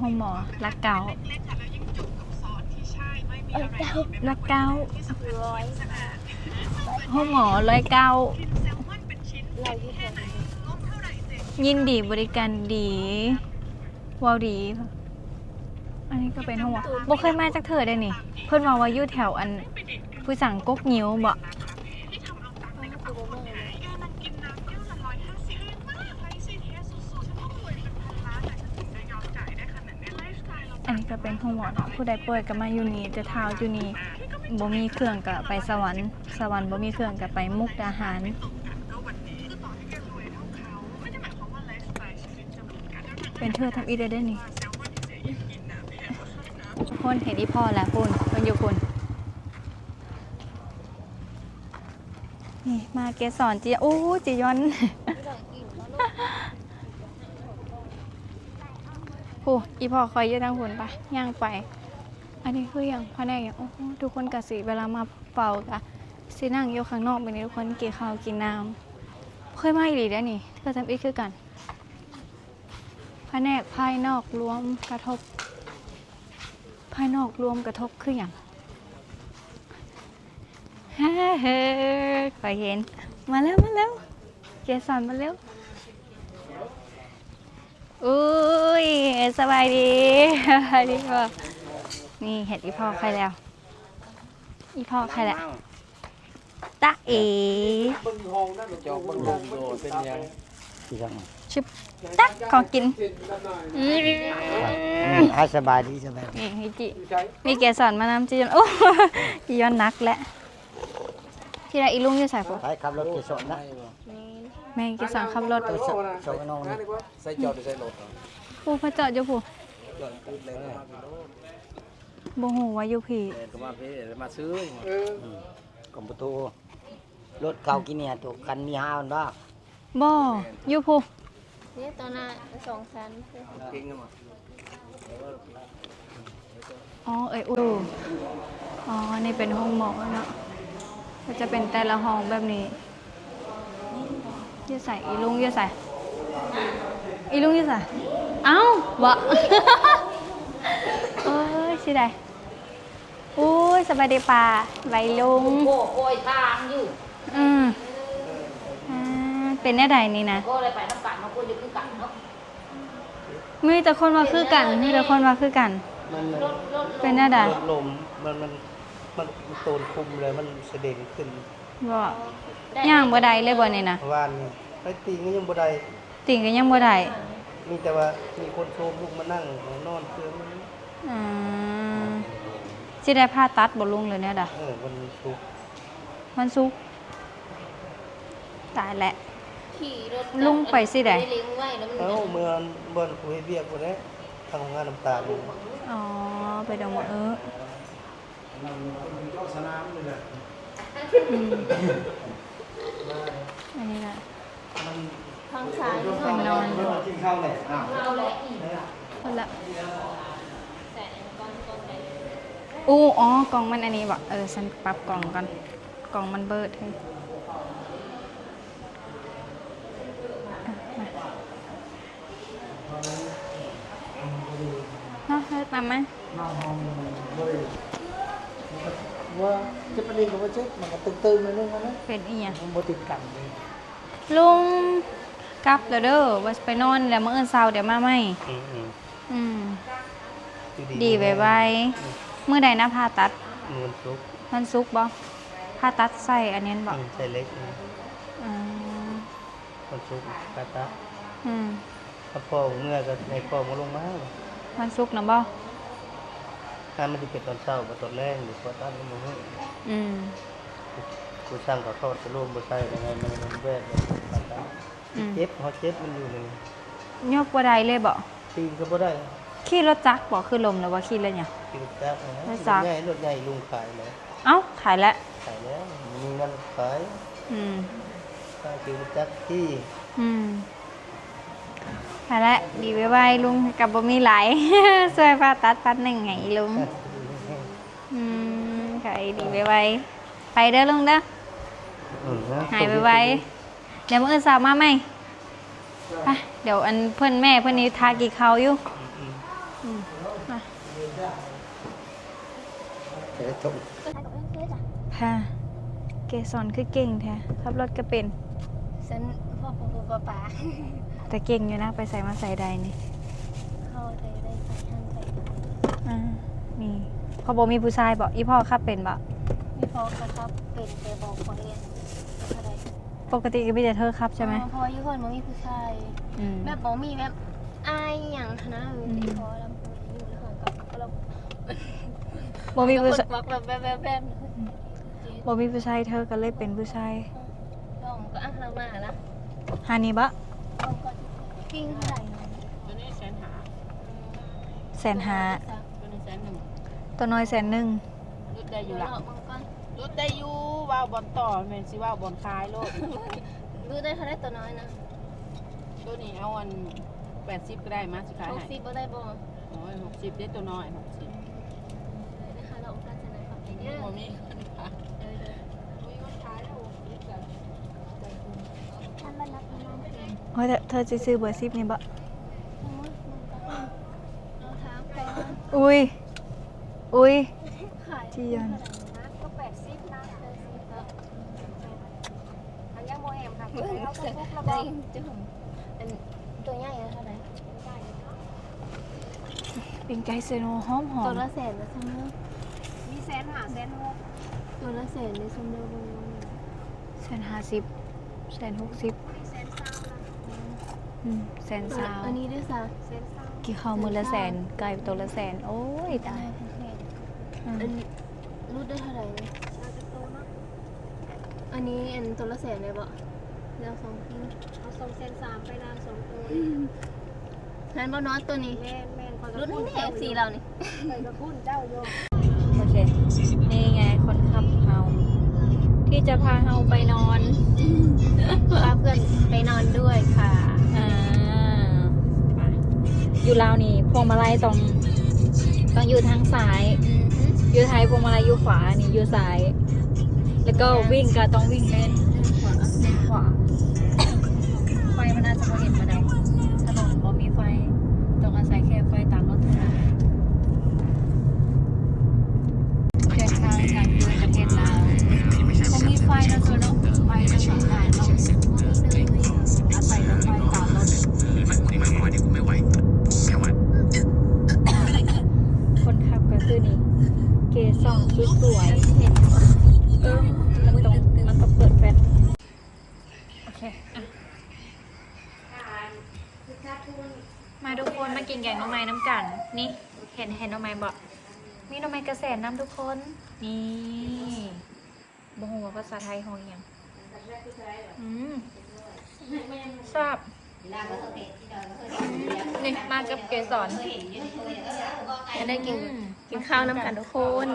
ห้องหมอละเกาเออเก้าละเการ้อยห้องหมอร้อยเก้าเราอยู่แถวนี้ยินดีบริการดีเวาวดี อันนี้ก็เป็นห้องหมอบ่เคยมาจากเธอได้นี่ เพิ่นมาว่าอยู่แถวอันผู้สั่งกกนิ้วบ่คือบ่เมื่อเลย อันนี้ก็เป็น ห้องหมอเนาะผู้ใดป่วยก็มาอยู่นี่จะเท้าอยู่นี่บ่มีเครื่องก็ไปสวรรค์ สวรรค์บ่มีเครื่องก็ไปมุกดาหารเป็นเธอทำอีเดได้นี่คนเห็นอีพ่อแล้วคุณมันอยู่คุณนี่มาเกสรจีโอ้จียอน ผู้อีพ่อคอยยืดทางหุ่นไปย่างไป อันนี้คืออย่างพ่อแน่อย่างโอ้โหทุกคนกะสีเวลามาเป่ากะสินั่งอยู่ข้างนอกไปนี่ทุกคนกินข้าวกินน้ำเคยมาอีหลีได้นี่ก็ทำอีกคือกันแผนกภายนอกรวมกระทบ ภายนอกรวมกระทบคืออย่างฮ่าเฮ้คอเห็น มาแล้วมาแล้วเกสรมาแล้วอุ้ ยสบายดีสบายดีพ่อนี่เห็ดอีพ่อใครแล้ว อีพ่อใครแล้วตาเอจอกบังลงโดดเป็นยังชิบตักขอกินอืมอ่าสบายดีสบายดีนี่ฮิจิมีเกสรมานำจีนโอ้ยย้อนนักและที่ไรอีลุงอยู่ใส่ปุ๊ไปขับรถเกสรนะแม่งเกสรขับรถไปส่งส่งน้องนี่ใส่จอดหรือใส่รถ ผู้พระเจ้าอยู่ผู้จอดพูดเลยนะบ่ฮู้ว่าอยู่พี่เดินก็มาพี่มาซื้อกรมประตูรถเก่ากินเนี่ยถูกคันมีห้ามันบ้าบ่อยู่ผู้เนี่ยตอนน่ะสองชั้นเก่งกันมาอ๋อเอ้ยอู้อ๋อ นี่เป็นห้องหมอเนาะก็จะเป็นแต่ละห้องแบบนี้อยู่ใส่อีลุงอยู่ใส่อีลุงอยู่ใส่ เอ้าบ่เอ้ยสิได้อุ้ยสบายดีป่าไวลุงโอ้โอยทางอยู่อืมอ่าเป็นแน่ใดนี่นะก็เลยไปน้ำกันมาคนอยู่คือกันเนาะมีแต่คนมาคือกันมีแต่คนมาคือกัน มันรถรถเป็นแน่ใดรถลมมันมันมันมันโตนคุมเลยมันเสด็จขึ้นบ่ย่างบ่ได้เลยบ่นี่นะวานนี่ไปตีก็ยังบ่ได้ติ่งก็ยังบ่ได้ มีแต่ว่ามีคนโทรลูกมานั่งนอนเพื่อนอืมสิได้ผ่าตัดบ่ลุงเลยเนี่ยดะเออมันทุกมันสุกร์ตายแล้วขี่รถลุงไปสิใดเลี้ยงไว้แล้วมันเอ้าเมื่อเบิ่นคุยเบียกบ่ได้ทางโรงงานน้ำตาลอ๋อ ไปดองเออ อืมอันนี้แหละ ทางซ้ายเป็นนอนอยู่กินข้าวแหละอ้าวเราและอีกคนละแต่ก่อนก่อนไปอู้อ๋อกล่องมันอันนี้บ่เออฉันปรับกล่องก่อนกล่องมันเบิดให้อะมาเนามาไหมว่าจะประเด็นก็ว่าเจ็บมันก็ตึงๆนิดนึงนะเป็นอีหยังมันติดกันลุง กลับแล้วเด้อว่าสิไปนอนแล้วมื้ออื่นเช้าเดี๋ยวมาใหม่อืมอืมอืมอยู่ดีไว้ไว้มื้อใดนะผ่าตัดมันสุกมันสุกร์บ่ผ่าตัดใส่อันนี้บ่อืมใส่เล็กนะอืมมันสุกกะตะอืมถ้าพ่อเมื่อก็ให้พ่อมาลงมามันสุกร์นะบ่ถ้ามันจะเป็นตอนเช้ากับตอนแรกหรือตอนตั้งมืออืมกูสร้างกับทอดจะร่วมบ่ใช่ยังไงมันมันแวดเลยกะตะ อืมเจ็บเขาเจ็บมันอยู่หนึ่งยกบ่ได้เลยบ่ตีนก็บ่ได้ขี่รถจักรบ่คือลมหรือว่าขี่รถหยังตีนจักนะรรถถจักรใหญ่รถใหญ่ลุงขายแล้วเอ้าขายแล้วขายแล้วมีเงินขายอืม ขายตีนจักรที่อืมขายแล้วดีไว้ไว้ลุงกับบ่มีหลาย ช่วยผ่าตัดพันหนึ่งไงลุง อืมขายดีไว้ไว้ไปเด้อลุงเด้ออืมนะหายไวๆ เดี๋ยวมื้ออื่นสาวมาไหมไปเดี๋ยวอันเพื่อนแม่เพื่อนนี้ทากี่เขาวอยู่อืมไอืมมาเดี๋ยวตรงพาเกสอนคือเก่งแท้ขับรถก็เป็นฉันพ่อปู่ปู่ป้าป้าแต่เก่งอยู่นะไปใส่มาใส่ใดนี่เข้าใจได้ใส่ท่านใส่อ่านี่พอบอกมีผู้ชายบอกอีพ่อขับเป็นบอกมีพอครับเป็นแต่บอกคนเรียนเท่าไหร่ ปกติก็มีแต่เธอขับใช่ไหมเพราะว่ายุคนมันมีผู้ชายอืม แบบบอกมีแบบอายอย่างนะมีพอแล้วอยู่ในห้องกับเราบอกมีผู้ชายแบบแบบแบบแบบแบบบอกมีผู้ชายเธอก็เลยเป็นผู้ชายลองก็อะเรามาละฮานี่บะลองก็กิ้งเท่าไหร่ตัวนี้แสนหาแสนหาตัวนี้แสนหนึ่งตัวน้อยแสนหนึ่งรุดได้ออยู่ยู่หลัละงมังก รรุดได้อยู่ว่าวบอลต่อแม่นสิว่าวบอลคลายโลด รู้ได้เท่าไรตัวน้อยนะตัวนี้เอาอันแปดสิบก็ได้มาสิขายหกให้สิบก็ได้บ่โอ้ยหกสิบได้ตัวน้อยหกสิบนะคะเราองค์การชนะความเยอะโมมีคนขายเออมีคนขายแล้วหกสิบกันท่านบรรลับประมาณเองเฮ้ยเธอเธอจะซื้อเบอร์ซิปนี่บะโอ้ยเราถามก่อนอุ้ยอุ้ย ขายจียอนก็แปดสิบนะแปดสิบแล้วอันยังโมแอมค่ะ เขาก็ฟุกระบอกจุ่มอันตัวใหญ่เท่าไหร่เป็นไก่เซโนหอมหอตัวมละแสนนะซัมเมอร์มีแสนหาแสนหกตัวละแสนในซัมเมอร์บนนู้นแสนห้าสิบแสนหกสิบมีแสนเศร้าละอืมแสนสาวอันนี้ด้วยซะแสนเศร้ากี่ข้าวมือละแสนไก่ตัวละแสน โอ้ยตายอืมอันรูดได้เท่าไหร่นะอันนี้อันตัวละแสนเลยบ่ แล้วสองพิงเอาสองแสนสามไปนานสองตัวงั้นบ่น้อยตัวนี้รุ่นนี้เนี่ยสีเรานี่โอเคนี่ไงคนขับเฮาที่จะพาเฮาไปนอนพาเพื่อนไปนอนด้วยค่ะอ่าไปอยู่ลาวนี่พวงมาลัยต้องต้องอยู่ทางซ้ายอยู่ไทยพวงมาลัยอยู่ขวานี่อยู่ซ้าย แล้วก็วิ่งก็ต้องวิ่งเล่นเลนขวาไฟ มันอาจจะพอเห็นมาได้ มาทุกคนมากินแกงน้องไม้น้ำกัน นี่เห็นเห็นน้องไม้บอกมีน้องไม้กระแสน้ำทุกคน นี่บ่ฮู้ว่าภาษาไทยห้องอิหยังอืมทราบนี่มากับเกสรจะได้กินกินข้าวน้ำกันทุกคน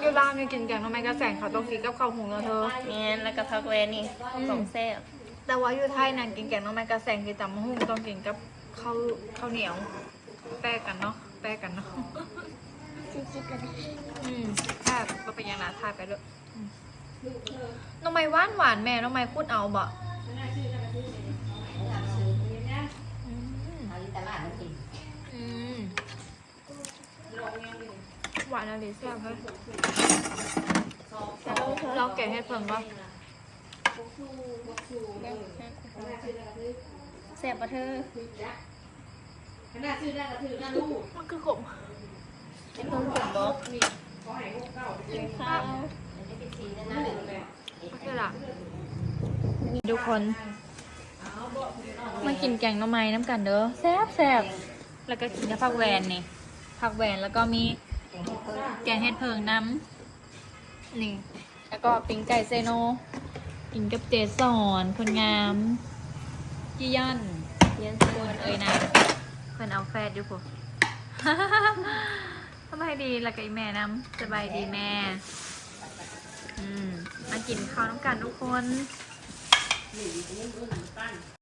อยู่ร้านมีกินแกงทำไมกระแสงเขาต้องกินกับข้าวหุงแล้วเธอเงี้ยแล้วก็พักแวนนี่ของแซ่บแต่ว่าอยู่ไทยนั่นกินแกงน้องไม้กระแสงกินตำมะฮุ่งต้องกินกับข้าวข้าวเหนียว แปะกันเนาะแปะกันเนาะอืมแซ่บก็เป็นอย่างนั้นทายไปเลยอืมน้องไม้หวานหวานแม่น้องไม้พูดเอาบ่อืมอืม หวานอะไรแซ่บเลยเราแกะให้เพิ่งว่าแซ่บปะเธอมันคือกบเป็นคนผมบอกกินข้าวโอเคละทุกคน มากินแกงหน่อไม้น้ำกันเด้อแซ่บแซ่บแล้วก็กินกับผักแหวนนี่ผักแหวนแล้วก็มี แกงเห็ดเพิงน้ำนี่ แล้วก็ปิ้งไก่เซโน กินกับเจสอนคนงามยี่ยันเย็นคนเอ้ยนะเพื่นเอาแฟดอยู่ผมสบายดีแล้วก็อีแม่น้ำสบายดีแม่ อืม มากินข้าวน้ำกันทุกคน